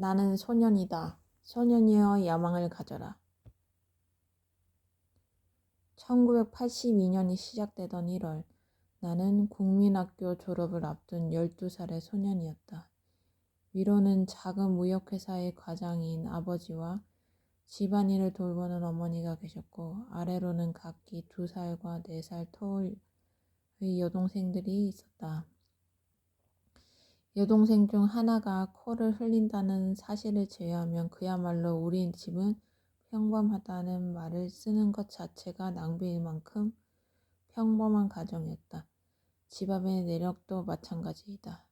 나는 소년이다. 소년이여 야망을 가져라. 1982년이 시작되던 1월, 나는 국민학교 졸업을 앞둔 12살의 소년이었다. 위로는 작은 무역회사의 과장인 아버지와 집안일을 돌보는 어머니가 계셨고, 아래로는 각기 2살과 4살 터울의 여동생들이 있었다. 여동생 중 하나가 코를 흘린다는 사실을 제외하면 그야말로 우리 집은 평범하다는 말을 쓰는 것 자체가 낭비일 만큼 평범한 가정이었다. 집 앞의 내력도 마찬가지이다.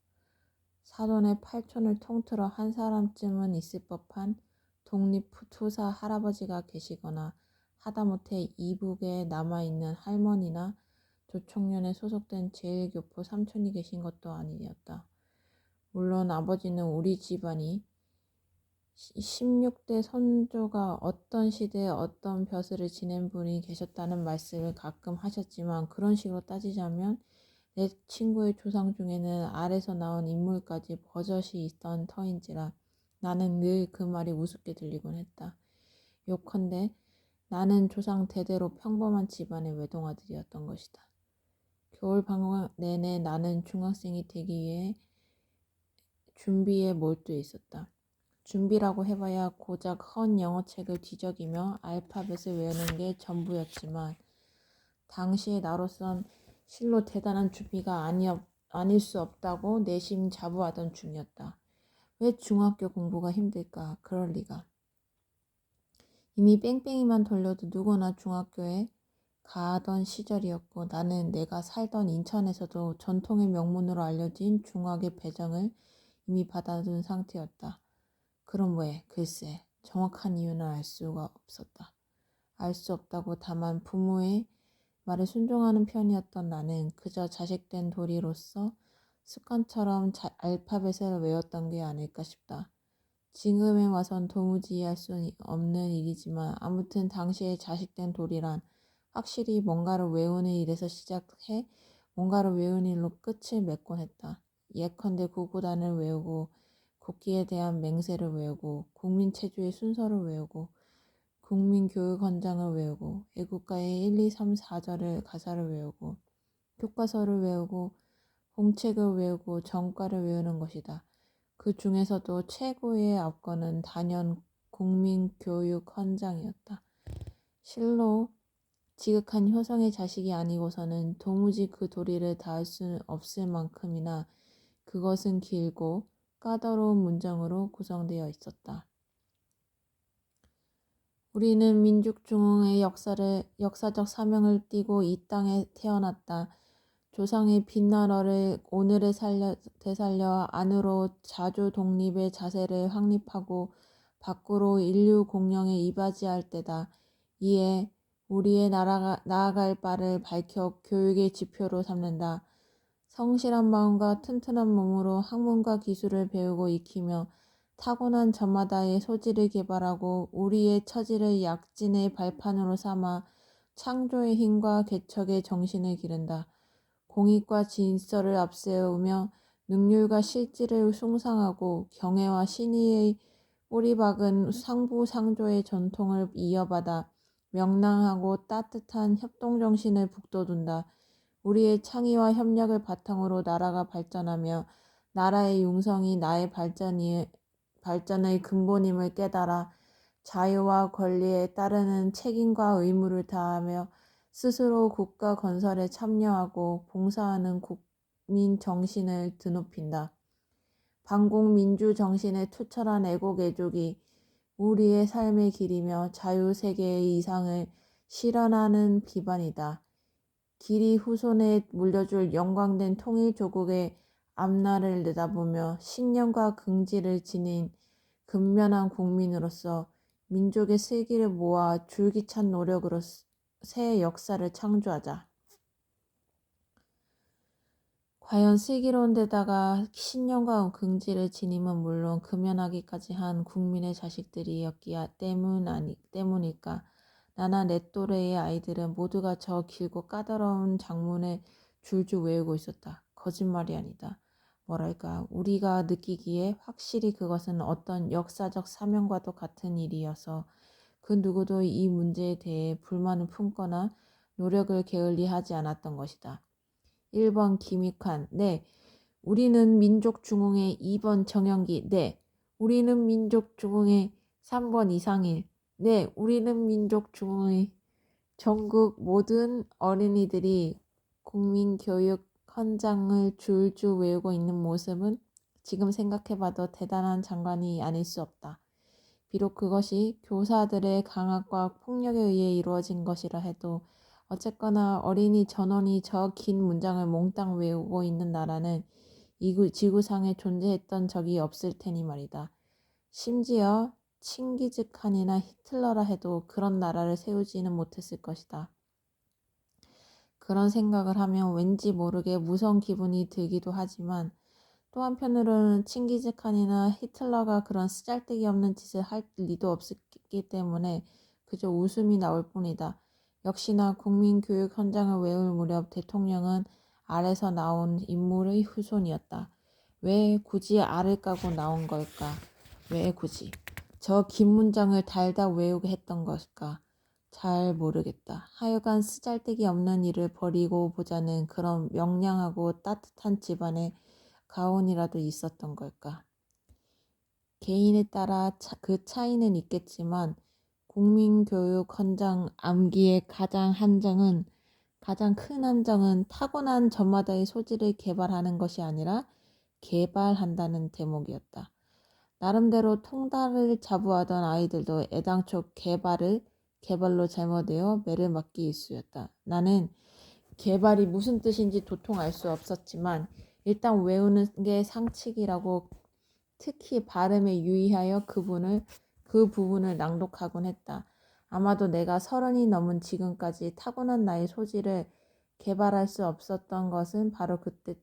사돈의 팔촌을 통틀어 한 사람쯤은 있을 법한 독립투사 할아버지가 계시거나 하다못해 이북에 남아있는 할머니나 조총련에 소속된 제일교포 삼촌이 계신 것도 아니었다. 물론 아버지는 우리 집안이 16대 선조가 어떤 시대에 어떤 벼슬을 지낸 분이 계셨다는 말씀을 가끔 하셨지만 그런 식으로 따지자면 내 친구의 조상 중에는 아래서 나온 인물까지 버젓이 있던 터인지라 나는 늘 그 말이 우습게 들리곤 했다. 요컨대 나는 조상 대대로 평범한 집안의 외동아들이었던 것이다. 겨울 방학 내내 나는 중학생이 되기 위해 준비에 몰두해 있었다. 준비라고 해봐야 고작 헌 영어책을 뒤적이며 알파벳을 외우는 게 전부였지만 당시의 나로선 실로 대단한 준비가 아니었, 아닐 수 없다고 내심 자부하던 중이었다. 왜 중학교 공부가 힘들까? 그럴 리가. 이미 뺑뺑이만 돌려도 누구나 중학교에 가던 시절이었고 나는 내가 살던 인천에서도 전통의 명문으로 알려진 중학의 배정을 이미 받아둔 상태였다. 그럼 왜? 글쎄, 정확한 이유는 알 수가 없었다. 알 수 없다고 다만 부모의 말에 순종하는 편이었던 나는 그저 자식된 도리로서 습관처럼 자, 알파벳을 외웠던 게 아닐까 싶다. 지금에 와선 도무지 이해할 수 없는 일이지만 아무튼 당시에 자식된 도리란 확실히 뭔가를 외우는 일에서 시작해 뭔가를 외우는 일로 끝을 맺곤 했다. 예컨대 구구단을 외우고 국기에 대한 맹세를 외우고 국민체주의 순서를 외우고 국민 교육 헌장을 외우고 애국가의 1, 2, 3, 4절을 가사를 외우고 교과서를 외우고 공책을 외우고 정과를 외우는 것이다. 그 중에서도 최고의 압권은 단연 국민교육 헌장이었다. 실로 지극한 효성의 자식이 아니고서는 도무지 그 도리를 다할 수 없을 만큼이나 그것은 길고 까다로운 문장으로 구성되어 있었다. 우리는 민족중흥의 역사를, 역사적 사명을 띠고 이 땅에 태어났다. 조상의 빛나러를 오늘에 살려, 되살려 안으로 자주 독립의 자세를 확립하고 밖으로 인류 공영에 이바지할 때다. 이에 우리의 나아갈 바를 밝혀 교육의 지표로 삼는다. 성실한 마음과 튼튼한 몸으로 학문과 기술을 배우고 익히며 타고난 저마다의 소질을 개발하고 우리의 처지를 약진의 발판으로 삼아 창조의 힘과 개척의 정신을 기른다. 공익과 진서를 앞세우며 능률과 실질을 숭상하고 경애와 신의의 뿌리박은 상부상조의 전통을 이어받아 명랑하고 따뜻한 협동정신을 북돋운다. 우리의 창의와 협력을 바탕으로 나라가 발전하며 나라의 융성이 나의 발전이, 발전의 근본임을 깨달아 자유와 권리에 따르는 책임과 의무를 다하며 스스로 국가 건설에 참여하고 봉사하는 국민 정신을 드높인다. 반공 민주 정신에 투철한 애국 애족이 우리의 삶의 길이며 자유 세계의 이상을 실현하는 비반이다. 길이 후손에 물려줄 영광된 통일 조국의 앞날을 내다보며 신념과 긍지를 지닌 근면한 국민으로서 민족의 슬기를 모아 줄기찬 노력으로 새 역사를 창조하자. 과연 슬기로운 데다가 신념과 긍지를 지님은 물론 금연하기까지 한 국민의 자식들이었기 때문 아니 때문일까? 나나 내 또래의 아이들은 모두가 저 길고 까다로운 장문을 줄줄 외우고 있었다. 거짓말이 아니다. 뭐랄까, 우리가 느끼기에 확실히 그것은 어떤 역사적 사명과도 같은 일이어서 그 누구도 이 문제에 대해 불만을 품거나 노력을 게을리 하지 않았던 것이다. 1번 김익환, 네. 우리는 민족 중흥회 2번 정영기, 네. 우리는 민족 중흥회 3번 이상일, 네. 우리는 민족중흥회 전국 모든 어린이들이 국민교육 헌장을 줄줄 외우고 있는 모습은 지금 생각해봐도 대단한 장관이 아닐 수 없다. 비록 그것이 교사들의 강압과 폭력에 의해 이루어진 것이라 해도 어쨌거나 어린이 전원이 저 긴 문장을 몽땅 외우고 있는 나라는 이 지구상에 존재했던 적이 없을 테니 말이다. 심지어 칭기즈칸이나 히틀러라 해도 그런 나라를 세우지는 못했을 것이다. 그런 생각을 하면 왠지 모르게 무서운 기분이 들기도 하지만 또 한편으로는 칭기즈칸이나 히틀러가 그런 쓰잘데기 없는 짓을 할 리도 없었기 때문에 그저 웃음이 나올 뿐이다. 역시나 국민교육 현장을 외울 무렵 대통령은 알에서 나온 인물의 후손이었다. 왜 굳이 알을 까고 나온 걸까? 왜 굳이? 저 긴 문장을 달다 외우게 했던 걸까? 잘 모르겠다. 하여간 쓰잘데기 없는 일을 벌이고 보자는 그런 명량하고 따뜻한 집안에 가온이라도 있었던 걸까? 개인에 따라 차, 그 차이는 있겠지만 국민교육 헌장 암기의 가장 한정은 가장 큰 한정은 타고난 저마다의 소질을 개발하는 것이 아니라 개발한다는 대목이었다. 나름대로 통달을 자부하던 아이들도 애당초 개발을 개발로 잘못되어 매를 맞기 일쑤였다. 나는 개발이 무슨 뜻인지 도통 알 수 없었지만 일단 외우는 게 상칙이라고 특히 발음에 유의하여 그분을 그 부분을 낭독하곤 했다. 아마도 내가 서른이 넘은 지금까지 타고난 나의 소질을 개발할 수 없었던 것은 바로 그때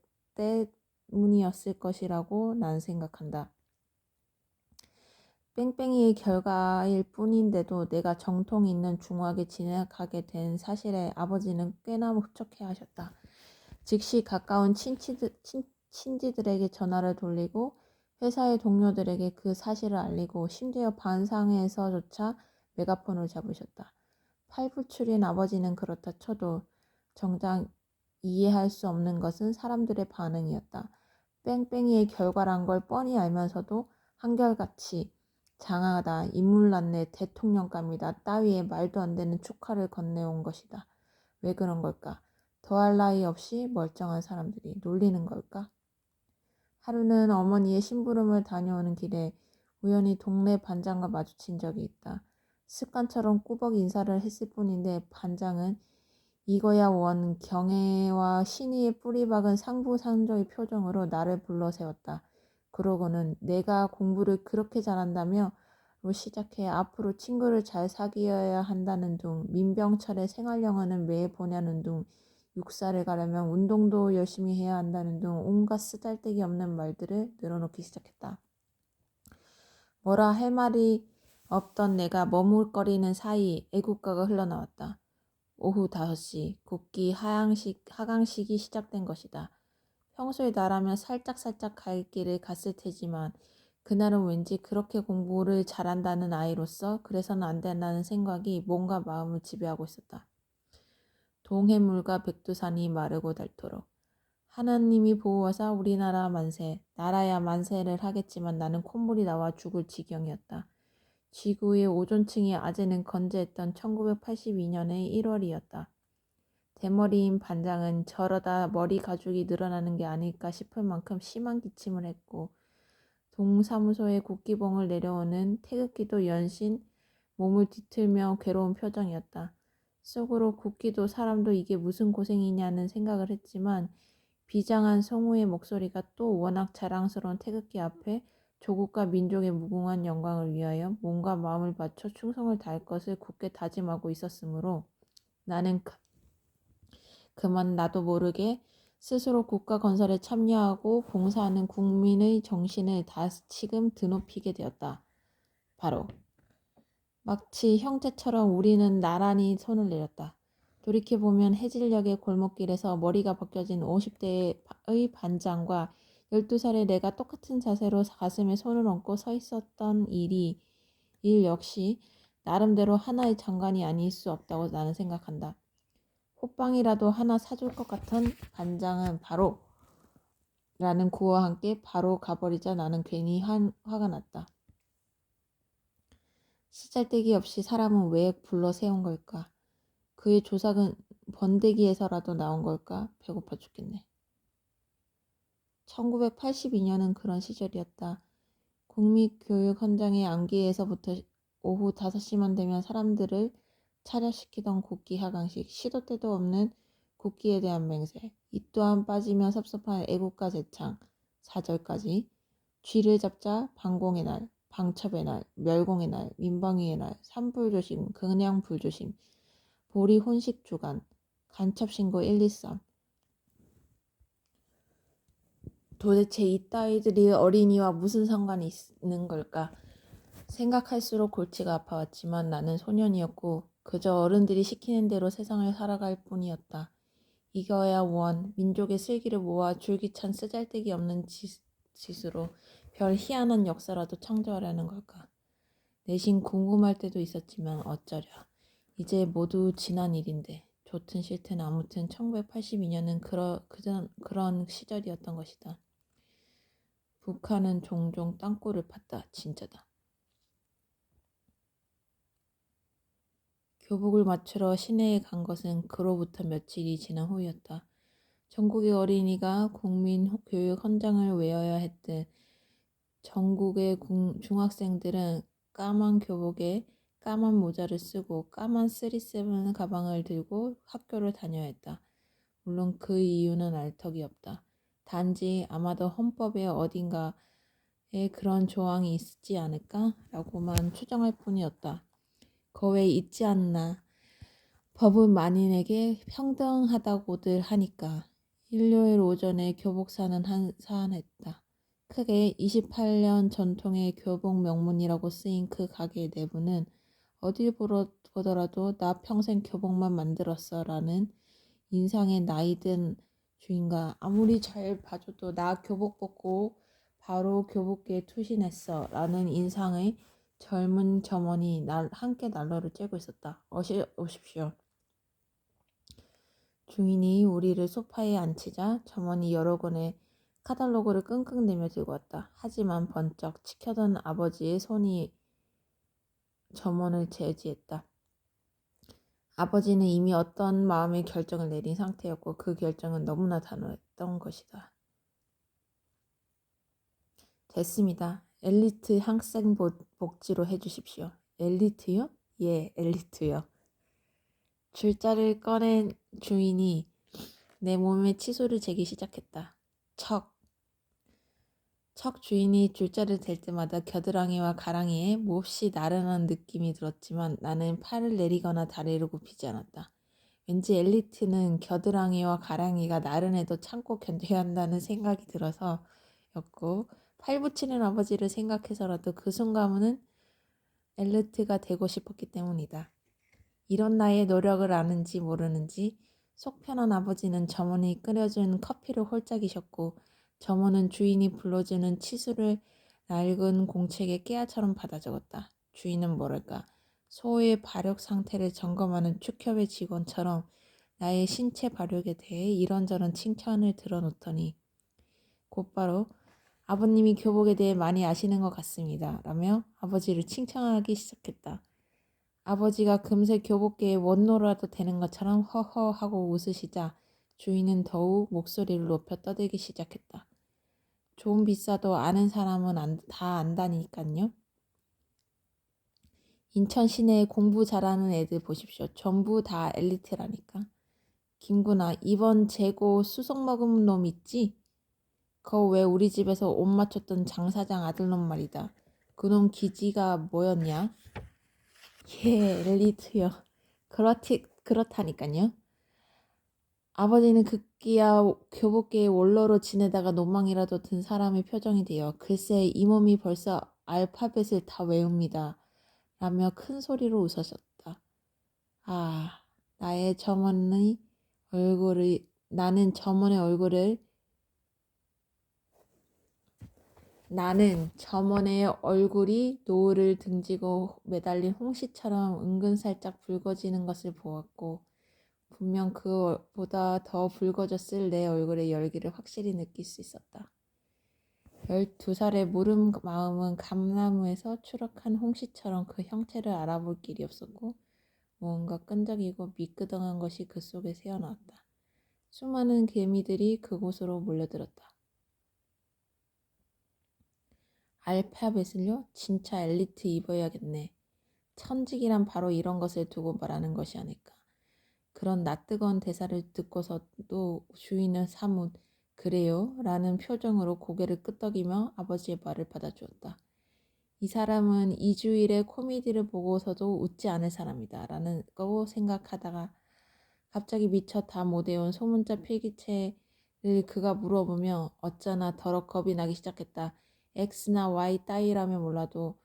때문이었을 것이라고 나는 생각한다. 뺑뺑이의 결과일 뿐인데도 내가 정통 있는 중학에 진학하게 된 사실에 아버지는 꽤나 흡족해 하셨다. 즉시 가까운 친치들, 친, 친지들에게 전화를 돌리고 회사의 동료들에게 그 사실을 알리고 심지어 반상에서조차 메가폰을 잡으셨다. 팔불출인 아버지는 그렇다 쳐도 정작 이해할 수 없는 것은 사람들의 반응이었다. 뺑뺑이의 결과란 걸 뻔히 알면서도 한결같이 장하다, 인물났네, 대통령감이다 따위의 말도 안 되는 축하를 건네온 것이다. 왜 그런 걸까? 더할 나위 없이 멀쩡한 사람들이 놀리는 걸까? 하루는 어머니의 심부름을 다녀오는 길에 우연히 동네 반장과 마주친 적이 있다. 습관처럼 꾸벅 인사를 했을 뿐인데 반장은 이거야 원 경애와 신의의 뿌리 박은 상부상조의 표정으로 나를 불러 세웠다. 그러고는 내가 공부를 그렇게 잘한다며 로 시작해 앞으로 친구를 잘 사귀어야 한다는 둥, 민병철의 생활영어는 왜 보냐는 둥, 육사를 가려면 운동도 열심히 해야 한다는 둥 온갖 쓰잘데기 없는 말들을 늘어놓기 시작했다. 뭐라 할 말이 없던 내가 머물거리는 사이 애국가가 흘러나왔다. 오후 5시 국기 하양식, 하강식이 시작된 것이다. 평소에 나라면 살짝살짝 갈 길을 갔을 테지만 그날은 왠지 그렇게 공부를 잘한다는 아이로서 그래서는 안 된다는 생각이 뭔가 마음을 지배하고 있었다. 동해물과 백두산이 마르고 닳도록 하나님이 보호하사 우리나라 만세, 나라야 만세를 하겠지만 나는 콧물이 나와 죽을 지경이었다. 지구의 오존층이 아재는 건재했던 1982년의 1월이었다. 대머리인 반장은 저러다 머리 가죽이 늘어나는 게 아닐까 싶을 만큼 심한 기침을 했고 동사무소에 국기봉을 내려오는 태극기도 연신 몸을 뒤틀며 괴로운 표정이었다. 속으로 국기도 사람도 이게 무슨 고생이냐는 생각을 했지만 비장한 성우의 목소리가 또 워낙 자랑스러운 태극기 앞에 조국과 민족의 무궁한 영광을 위하여 몸과 마음을 바쳐 충성을 다할 것을 굳게 다짐하고 있었으므로 나는 그만 나도 모르게 스스로 국가 건설에 참여하고 봉사하는 국민의 정신을 다시금 드높이게 되었다. 바로 마치 형제처럼 우리는 나란히 손을 내렸다. 돌이켜보면 해질녘의 골목길에서 머리가 벗겨진 50대의 반장과 열두 살에 내가 똑같은 자세로 가슴에 손을 얹고 서 있었던 일이 일 역시 나름대로 하나의 장관이 아닐 수 없다고 나는 생각한다. 호빵이라도 하나 사줄 것 같은 반장은 바로 라는 구호와 함께 바로 가버리자 나는 괜히 한, 화가 났다. 쓰잘데기 없이 사람은 왜 불러 세운 걸까? 그의 조작은 번데기에서라도 나온 걸까? 배고파 죽겠네. 1982년은 그런 시절이었다. 국립교육헌장의 암기에서부터 오후 5시만 되면 사람들을 차려시키던 국기 하강식, 시도 때도 없는 국기에 대한 맹세, 이 또한 빠지면 섭섭한 애국가 제창, 사절까지 쥐를 잡자 방공의 날, 방첩의 날, 멸공의 날, 민방위의 날, 산불조심, 그냥 불조심, 보리 혼식 주간, 간첩신고 123. 도대체 이 따위들이 어린이와 무슨 상관이 있는 걸까? 생각할수록 골치가 아파왔지만 나는 소년이었고 그저 어른들이 시키는 대로 세상을 살아갈 뿐이었다. 이거야 원, 민족의 슬기를 모아 줄기찬 쓰잘데기 없는 짓, 짓으로 별 희한한 역사라도 창조하려는 걸까? 내심 궁금할 때도 있었지만 어쩌랴. 이제 모두 지난 일인데 좋든 싫든 아무튼 1982년은 그러, 그전, 그런 시절이었던 것이다. 북한은 종종 땅굴을 팠다. 진짜다. 교복을 맞추러 시내에 간 것은 그로부터 며칠이 지난 후였다. 전국의 어린이가 국민교육 헌장을 외워야 했듯 전국의 중학생들은 까만 교복에 까만 모자를 쓰고 까만 쓰리세븐 가방을 들고 학교를 다녀야 했다. 물론 그 이유는 알 턱이 없다. 단지 아마도 헌법의 어딘가에 그런 조항이 있지 않을까라고만 추정할 뿐이었다. 거외 있지 않나. 법은 만인에게 평등하다고들 하니까. 일요일 오전에 교복 사는 한 사안했다. 크게 28년 전통의 교복 명문이라고 쓰인 그 가게 내부는 어딜 보더라도 나 평생 교복만 만들었어 라는 인상의 나이든 주인과 아무리 잘 봐줘도 나 교복 벗고 바로 교복계에 투신했어 라는 인상의 젊은 점원이 날 함께 난로를 쬐고 있었다. 어시 오십시오. 주인이 우리를 소파에 앉히자 점원이 여러 권의 카탈로그를 끙끙대며 들고 왔다. 하지만 번쩍 치켜던 아버지의 손이 점원을 제지했다. 아버지는 이미 어떤 마음의 결정을 내린 상태였고 그 결정은 너무나 단호했던 것이다. 됐습니다. 엘리트 학생 복지로 해주십시오. 엘리트요? 예, 엘리트요. 줄자를 꺼낸 주인이 내 몸에 치소를 재기 시작했다. 척. 척 주인이 줄자를 댈 때마다 겨드랑이와 가랑이에 몹시 나른한 느낌이 들었지만 나는 팔을 내리거나 다리를 굽히지 않았다. 왠지 엘리트는 겨드랑이와 가랑이가 나른해도 참고 견뎌야 한다는 생각이 들어서였고 팔 붙이는 아버지를 생각해서라도 그 순간은 엘리트가 되고 싶었기 때문이다. 이런 나의 노력을 아는지 모르는지 속 편한 아버지는 점원이 끓여준 커피를 홀짝이셨고 점원은 주인이 불러주는 치수를 낡은 공책에 깨알처럼 받아 적었다. 주인은 뭐랄까 소의 발육 상태를 점검하는 축협의 직원처럼 나의 신체 발육에 대해 이런저런 칭찬을 들어놓더니 곧바로 아버님이 교복에 대해 많이 아시는 것 같습니다. 라며 아버지를 칭찬하기 시작했다. 아버지가 금세 교복계의 원노라도 되는 것처럼 허허 하고 웃으시자 주인은 더욱 목소리를 높여 떠들기 시작했다. 좀 비싸도 아는 사람은 안, 다 안다니깐요. 인천 시내에 공부 잘하는 애들 보십시오. 전부 다 엘리트라니까. 김구나 이번 재고 수석 먹은 놈 있지? 그거 왜 우리 집에서 옷 맞췄던 장사장 아들놈 말이다. 그놈 기지가 뭐였냐? 예, 엘리트요. 그렇지, 그렇다니까요. 아버지는 급기야 교복계의 원로로 지내다가 노망이라도 든 사람의 표정이 되어 글쎄 이 몸이 벌써 알파벳을 다 외웁니다. 라며 큰 소리로 웃으셨다. 아, 나의 점원의 얼굴을, 나는 점원의 얼굴을 나는 저번에 얼굴이 노을을 등지고 매달린 홍시처럼 은근 살짝 붉어지는 것을 보았고 분명 그보다 더 붉어졌을 내 얼굴의 열기를 확실히 느낄 수 있었다. 열두 살의 무름 마음은 감나무에서 추락한 홍시처럼 그 형체를 알아볼 길이 없었고 무언가 끈적이고 미끄덩한 것이 그 속에 새어나왔다. 수많은 개미들이 그곳으로 몰려들었다. 알파벳을요? 진짜 엘리트 입어야겠네. 천직이란 바로 이런 것을 두고 말하는 것이 아닐까. 그런 낯뜨거운 대사를 듣고서도 주인은 사뭇 그래요? 라는 표정으로 고개를 끄덕이며 아버지의 말을 받아주었다. 이 사람은 이주일에 코미디를 보고서도 웃지 않을 사람이다. 라는 거 생각하다가 갑자기 미처 다 못 외운 소문자 필기체를 그가 물어보며 어쩌나 더러 겁이 나기 시작했다. X나 Y 따위라면 몰라도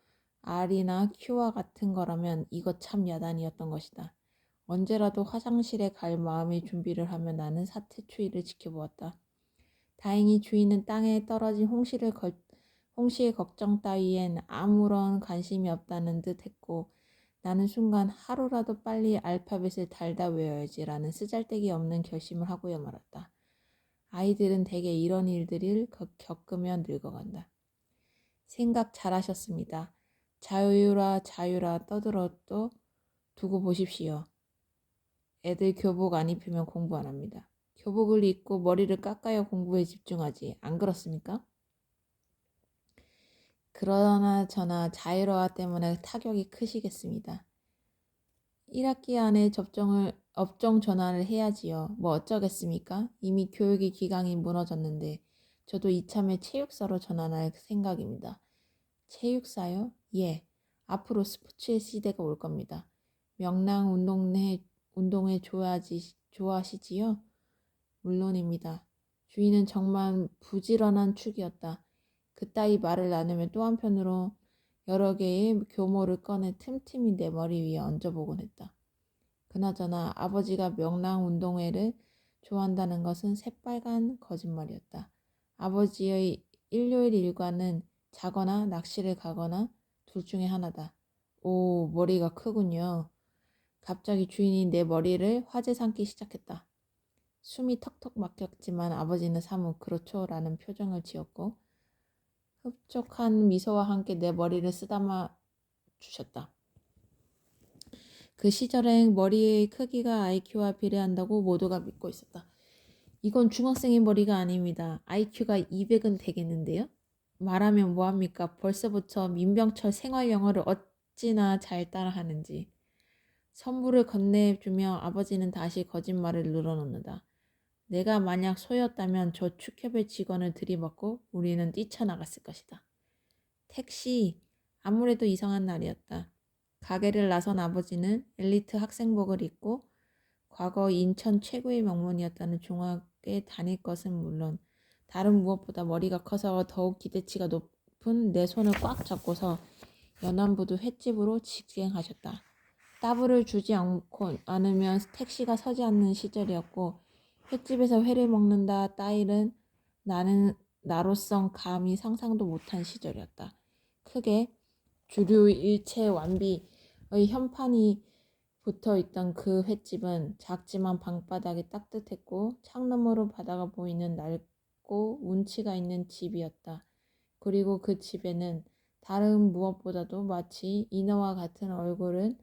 R이나 Q와 같은 거라면 이거 참 야단이었던 것이다. 언제라도 화장실에 갈 마음의 준비를 하며 나는 사태 추이를 지켜보았다. 다행히 주인은 땅에 떨어진 홍시를 걸, 홍시의 걱정 따위엔 아무런 관심이 없다는 듯 했고 나는 순간 하루라도 빨리 알파벳을 달다 외워야지라는 쓰잘데기 없는 결심을 하고야 말았다. 아이들은 대개 이런 일들을 겪으며 늙어간다. 생각 잘하셨습니다. 자유라 자유라 떠들어도 두고 보십시오. 애들 교복 안 입히면 공부 안 합니다. 교복을 입고 머리를 깎아야 공부에 집중하지. 안 그렇습니까? 그러나 저나 자유로화 때문에 타격이 크시겠습니다. 1학기 안에 접종을 업종 전환을 해야지요. 뭐 어쩌겠습니까? 이미 교육의 기강이 무너졌는데 저도 이참에 체육사로 전환할 생각입니다. 체육사요? 예. 앞으로 스포츠의 시대가 올 겁니다. 명랑 운동회, 운동회 좋아하지, 좋아하시지요? 물론입니다. 주인은 정말 부지런한 축이었다. 그따위 말을 나누며 또 한편으로 여러 개의 교모를 꺼내 틈틈이 내 머리 위에 얹어보곤 했다. 그나저나 아버지가 명랑 운동회를 좋아한다는 것은 새빨간 거짓말이었다. 아버지의 일요일 일과는 자거나 낚시를 가거나 둘 중에 하나다. 오, 머리가 크군요. 갑자기 주인이 내 머리를 화제 삼기 시작했다. 숨이 턱턱 막혔지만 아버지는 사뭇 그렇죠 라는 표정을 지었고 흡족한 미소와 함께 내 머리를 쓰다마 주셨다. 그 시절엔 머리의 크기가 IQ와 비례한다고 모두가 믿고 있었다. 이건 중학생의 머리가 아닙니다. IQ가 200은 되겠는데요? 말하면 뭐합니까? 벌써부터 민병철 생활 영어를 어찌나 잘 따라하는지. 선물을 건네주며 아버지는 다시 거짓말을 늘어놓는다. 내가 만약 소였다면 저 축협의 직원을 들이받고 우리는 뛰쳐나갔을 것이다. 택시, 아무래도 이상한 날이었다. 가게를 나선 아버지는 엘리트 학생복을 입고 과거 인천 최고의 명문이었다는 중 학에 다닐 것은 물론 다른 무엇보다 머리가 커서 더욱 기대치가 높은 내 손을 꽉 잡고서 연안부두 횟집으로 직행하셨다. 따블을 주지 않고 않으면 택시가 서지 않는 시절이었고 횟집에서 회를 먹는다 따일은 나는 나로선 감히 상상도 못한 시절이었다. 크게 주류 일체 완비의 현판이 붙어 있던 그 횟집은 작지만 방바닥이 따뜻했고 창너머로 바다가 보이는 낡고 운치가 있는 집이었다. 그리고 그 집에는 다른 무엇보다도 마치 인어와 같은 얼굴은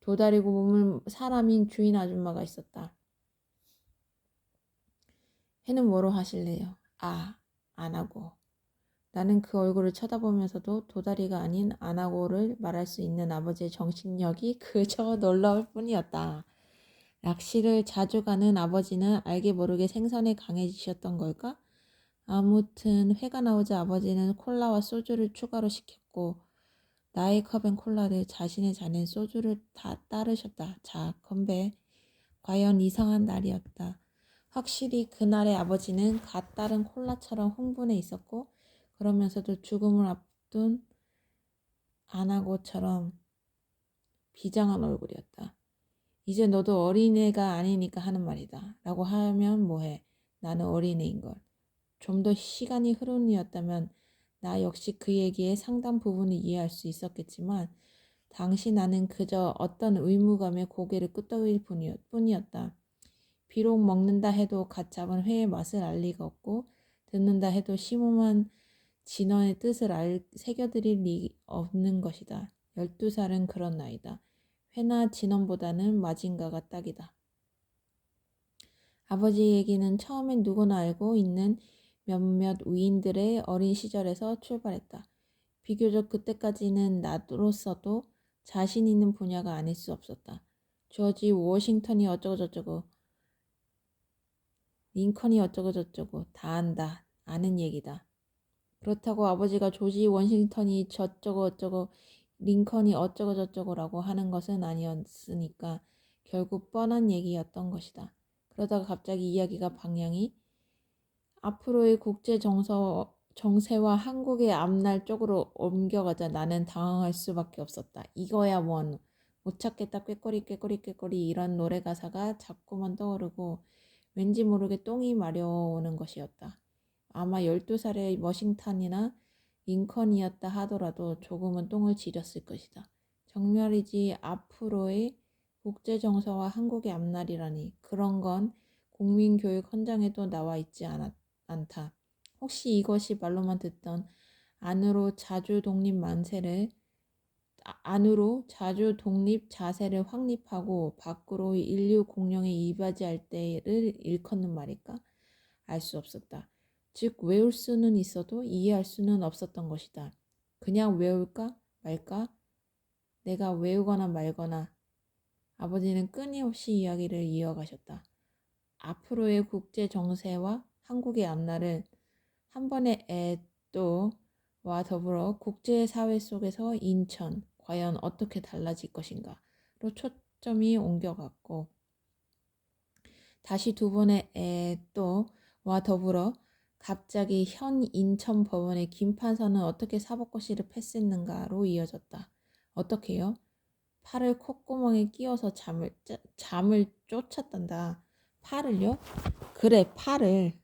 도다리고 몸을 사람인 주인 아줌마가 있었다. 해는 뭐로 하실래요? 아, 안 하고. 나는 그 얼굴을 쳐다보면서도 도다리가 아닌 안 하고를 말할 수 있는 아버지의 정신력이 그저 놀라울 뿐이었다. 낚시를 자주 가는 아버지는 알게 모르게 생선에 강해지셨던 걸까? 아무튼 회가 나오자 아버지는 콜라와 소주를 추가로 시켰고 나의 컵엔 콜라를 자신의 잔엔 소주를 다 따르셨다. 자, 건배. 과연 이상한 날이었다. 확실히 그날의 아버지는 갓 따른 콜라처럼 흥분해 있었고 그러면서도 죽음을 앞둔 아나고처럼 비장한 얼굴이었다. 이제 너도 어린애가 아니니까 하는 말이다. 라고 하면 뭐해. 나는 어린애인걸. 좀 더 시간이 흐른 후였다면 나 역시 그 얘기의 상당 부분을 이해할 수 있었겠지만 당시 나는 그저 어떤 의무감에 고개를 끄덕일 뿐이었, 뿐이었다. 비록 먹는다 해도 갓 잡은 회의 맛을 알 리가 없고 듣는다 해도 심오한 진언의 뜻을 알, 새겨드릴 리 없는 것이다. 열두 살은 그런 나이다. 회나 진언보다는 마징가가 딱이다. 아버지 얘기는 처음엔 누구나 알고 있는 몇몇 위인들의 어린 시절에서 출발했다. 비교적 그때까지는 나로서도 자신 있는 분야가 아닐 수 없었다. 조지 워싱턴이 어쩌고저쩌고, 링컨이 어쩌고저쩌고 다 안다. 아는 얘기다. 그렇다고 아버지가 조지 워싱턴이 저쩌고저쩌고 링컨이 어쩌고 저쩌고라고 하는 것은 아니었으니까 결국 뻔한 얘기였던 것이다. 그러다가 갑자기 이야기가 방향이 앞으로의 국제 정서 정세와 한국의 앞날 쪽으로 옮겨가자 나는 당황할 수밖에 없었다. 이거야 원. 못 찾겠다 꾀꼬리 꾀꼬리 꾀꼬리 이런 노래 가사가 자꾸만 떠오르고 왠지 모르게 똥이 마려오는 것이었다. 아마 12살의 워싱턴이나 링컨이었다 하더라도 조금은 똥을 지렸을 것이다. 정말이지 앞으로의 국제 정서와 한국의 앞날이라니 그런 건 국민교육 헌장에도 나와 있지 않았, 않다. 혹시 이것이 말로만 듣던 안으로 자주 독립 만세를 아, 안으로 자주 독립 자세를 확립하고 밖으로 인류 공룡에 이바지할 때를 일컫는 말일까? 알 수 없었다. 즉 외울 수는 있어도 이해할 수는 없었던 것이다. 그냥 외울까 말까? 내가 외우거나 말거나 아버지는 끊임없이 이야기를 이어가셨다. 앞으로의 국제 정세와 한국의 앞날은 한 번의 애도와 더불어 국제 사회 속에서 인천 과연 어떻게 달라질 것인가로 초점이 옮겨갔고 다시 두 번의 애도와 더불어 갑자기 현 인천 법원의 김 판사는 어떻게 사법고시를 패스했는가로 이어졌다. 어떻게요? 팔을 콧구멍에 끼워서 잠을 짜, 잠을 쫓았단다. 팔을요? 그래, 팔을.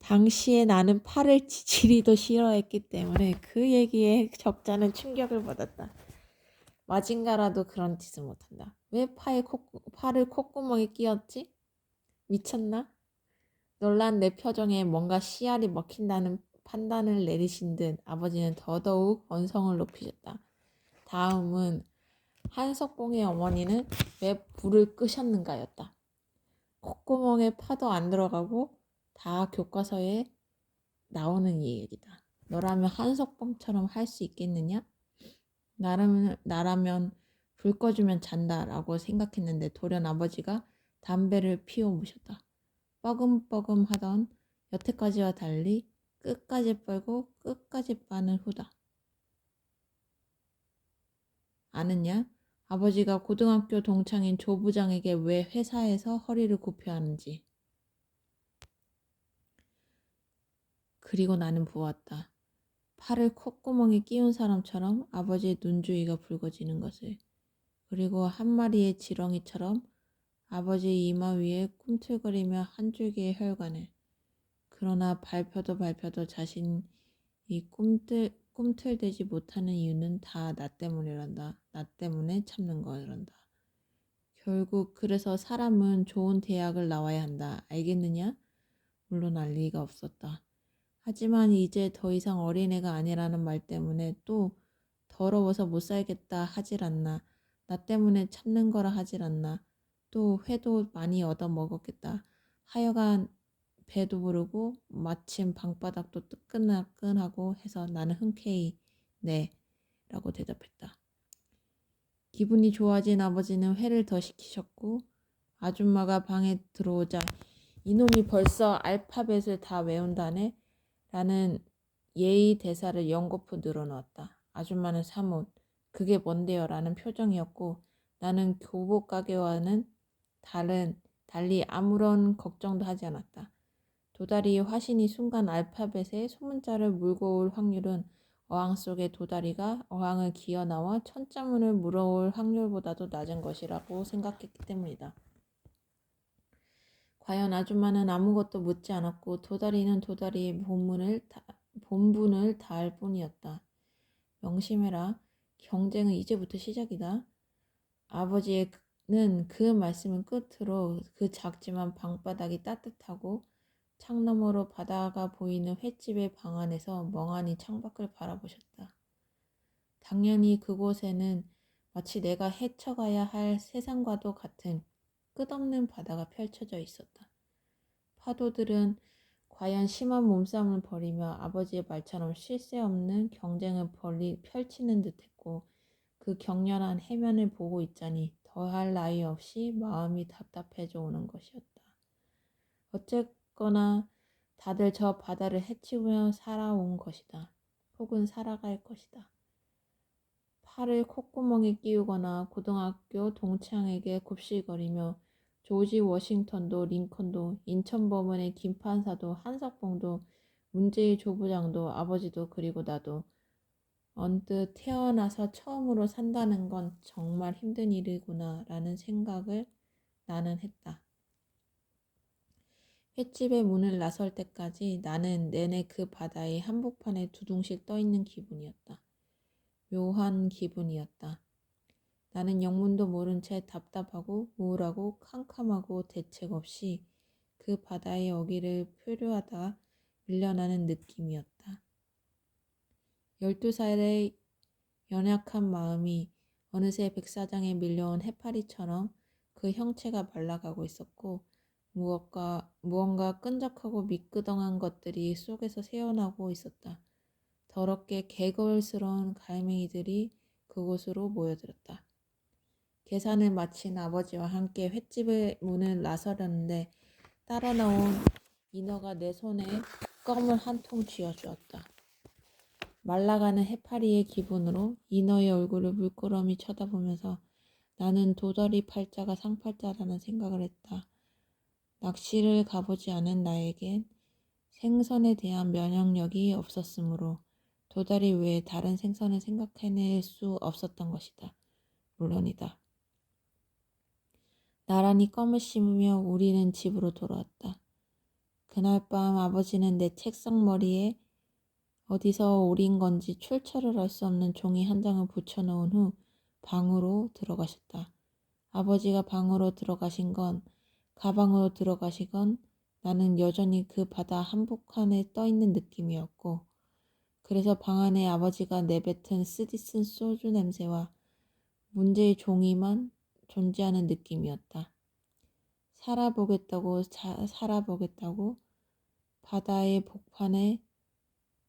당시에 나는 팔을 지지리도 싫어했기 때문에 그 얘기에 적잖은 충격을 받았다. 마징가라도 그런 짓을 못한다. 왜 팔에 콧, 팔을 콧구멍에 끼웠지? 미쳤나? 놀란 내 표정에 뭔가 씨알이 먹힌다는 판단을 내리신 듯 아버지는 더더욱 언성을 높이셨다. 다음은 한석봉의 어머니는 왜 불을 끄셨는가였다. 콧구멍에 파도 안 들어가고 다 교과서에 나오는 얘기다. 너라면 한석봉처럼 할 수 있겠느냐? 나라면, 나라면 불 꺼주면 잔다라고 생각했는데 돌연 아버지가 담배를 피워 무셨다. 뻐금뻐금 하던 여태까지와 달리 끝까지 뻘고 끝까지 빠는 후다. 아느냐? 아버지가 고등학교 동창인 조 부장에게 왜 회사에서 허리를 굽혀 하는지. 그리고 나는 보았다. 팔을 콧구멍에 끼운 사람처럼 아버지의 눈주위가 붉어지는 것을. 그리고 한 마리의 지렁이처럼 아버지의 이마 위에 꿈틀거리며 한 줄기의 혈관을. 그러나 발표도 발표도 자신이 꿈틀, 꿈틀대지 못하는 이유는 다 나 때문이란다. 나 때문에 참는 거란다. 결국 그래서 사람은 좋은 대학을 나와야 한다. 알겠느냐? 물론 알 리가 없었다. 하지만 이제 더 이상 어린애가 아니라는 말 때문에 또 더러워서 못 살겠다 하질 않나. 나 때문에 참는 거라 하질 않나. 또 회도 많이 얻어 먹었겠다. 하여간 배도 부르고 마침 방바닥도 뜨끈뜨끈하고 해서 나는 흔쾌히 네 라고 대답했다. 기분이 좋아진 아버지는 회를 더 시키셨고 아줌마가 방에 들어오자 이놈이 벌써 알파벳을 다 외운다네 라는 예의 대사를 연거푸 늘어놓았다. 아줌마는 사뭇 그게 뭔데요? 라는 표정이었고 나는 교복 가게와는 다른 달리 아무런 걱정도 하지 않았다. 도다리의 화신이 순간 알파벳에 소문자를 물고 올 확률은 어항 속의 도다리가 어항을 기어 나와 천자문을 물어올 확률보다도 낮은 것이라고 생각했기 때문이다. 과연 아줌마는 아무것도 묻지 않았고 도다리는 도다리의 본문을 다, 본분을 다할 뿐이었다. 명심해라. 경쟁은 이제부터 시작이다. 아버지 는그 말씀을 끝으로 그 작지만 방바닥이 따뜻하고 창 너머로 바다가 보이는 횟집의 방 안에서 멍하니 창밖을 바라보셨다. 당연히 그곳에는 마치 내가 헤쳐가야 할 세상과도 같은 끝없는 바다가 펼쳐져 있었다. 파도들은 과연 심한 몸싸움을 벌이며 아버지의 말처럼 쉴 새 없는 경쟁을 벌리, 펼치는 듯했고 그 격렬한 해면을 보고 있자니 더할 나위 없이 마음이 답답해져 오는 것이었다. 어쨌거나 다들 저 바다를 헤치며 살아온 것이다. 혹은 살아갈 것이다. 팔을 콧구멍에 끼우거나 고등학교 동창에게 굽실거리며 조지 워싱턴도 링컨도 인천 법원의 김 판사도 한석봉도 문제의 조부장도 아버지도 그리고 나도 언뜻 태어나서 처음으로 산다는 건 정말 힘든 일이구나 라는 생각을 나는 했다. 횟집의 문을 나설 때까지 나는 내내 그 바다의 한복판에 두둥실 떠 있는 기분이었다. 묘한 기분이었다. 나는 영문도 모른 채 답답하고 우울하고 캄캄하고 대책 없이 그 바다의 어기를 표류하다 밀려나는 느낌이었다. 열두 살의 연약한 마음이 어느새 백사장에 밀려온 해파리처럼 그 형체가 말라가고 있었고 무엇가, 무언가 끈적하고 미끄덩한 것들이 속에서 새어나고 있었다. 더럽게 개걸스러운 갈매기들이 그곳으로 모여들었다. 계산을 마친 아버지와 함께 횟집의 문을 나서려는데 따라 나온 인어가 내 손에 껌을 한 통 쥐어주었다. 말라가는 해파리의 기분으로 인어의 얼굴을 물끄러미 쳐다보면서 나는 도다리 팔자가 상팔자라는 생각을 했다. 낚시를 가보지 않은 나에겐 생선에 대한 면역력이 없었으므로 도다리 외에 다른 생선을 생각해낼 수 없었던 것이다. 물론이다. 나란히 껌을 씹으며 우리는 집으로 돌아왔다. 그날 밤 아버지는 내 책상 머리에 어디서 오린 건지 출처를 알 수 없는 종이 한 장을 붙여놓은 후 방으로 들어가셨다. 아버지가 방으로 들어가신 건 가방으로 들어가시건 나는 여전히 그 바다 한복판에 떠 있는 느낌이었고 그래서 방 안에 아버지가 내뱉은 쓰디쓴 소주 냄새와 문제의 종이만 존재하는 느낌이었다. 살아보겠다고 자, 살아보겠다고 바다의 복판에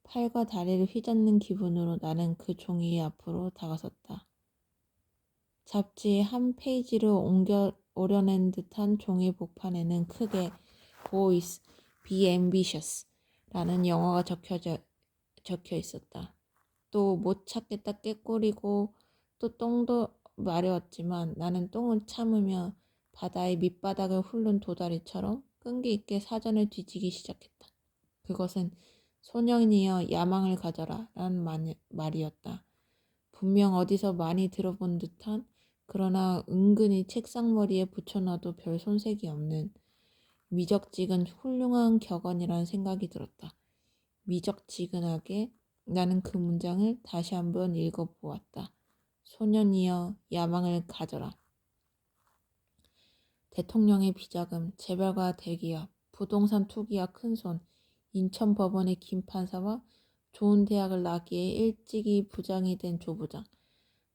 팔과 다리를 휘젓는 기분으로 나는 그 종이 앞으로 다가섰다. 잡지의 한 페이지를 옮겨 오려낸 듯한 종이 복판에는 크게 Boys, be ambitious 라는 영어가 적혀져, 적혀 있었다. 또 못 찾겠다 깨꼬리고 또 똥도 마려웠지만 나는 똥을 참으며 바다의 밑바닥을 훑는 도다리처럼 끈기 있게 사전을 뒤지기 시작했다. 그것은 소년이여 야망을 가져라 라는 말이었다. 분명 어디서 많이 들어본 듯한 그러나 은근히 책상머리에 붙여놔도 별 손색이 없는 미적지근 훌륭한 격언이라는 생각이 들었다. 미적지근하게 나는 그 문장을 다시 한번 읽어보았다. 소년이여 야망을 가져라. 대통령의 비자금, 재벌가 대기업, 부동산 투기와 큰손, 인천법원의 김 판사와 좋은 대학을 나기에 일찍이 부장이 된 조부장.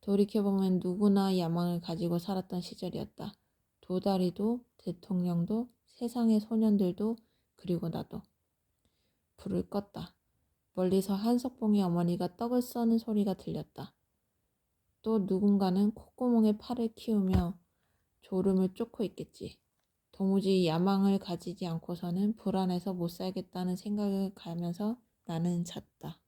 돌이켜보면 누구나 야망을 가지고 살았던 시절이었다. 도다리도 대통령도 세상의 소년들도 그리고 나도. 불을 껐다. 멀리서 한석봉의 어머니가 떡을 써는 소리가 들렸다. 또 누군가는 콧구멍에 팔을 키우며 졸음을 쫓고 있겠지. 도무지 야망을 가지지 않고서는 불안해서 못 살겠다는 생각을 가면서 나는 잤다.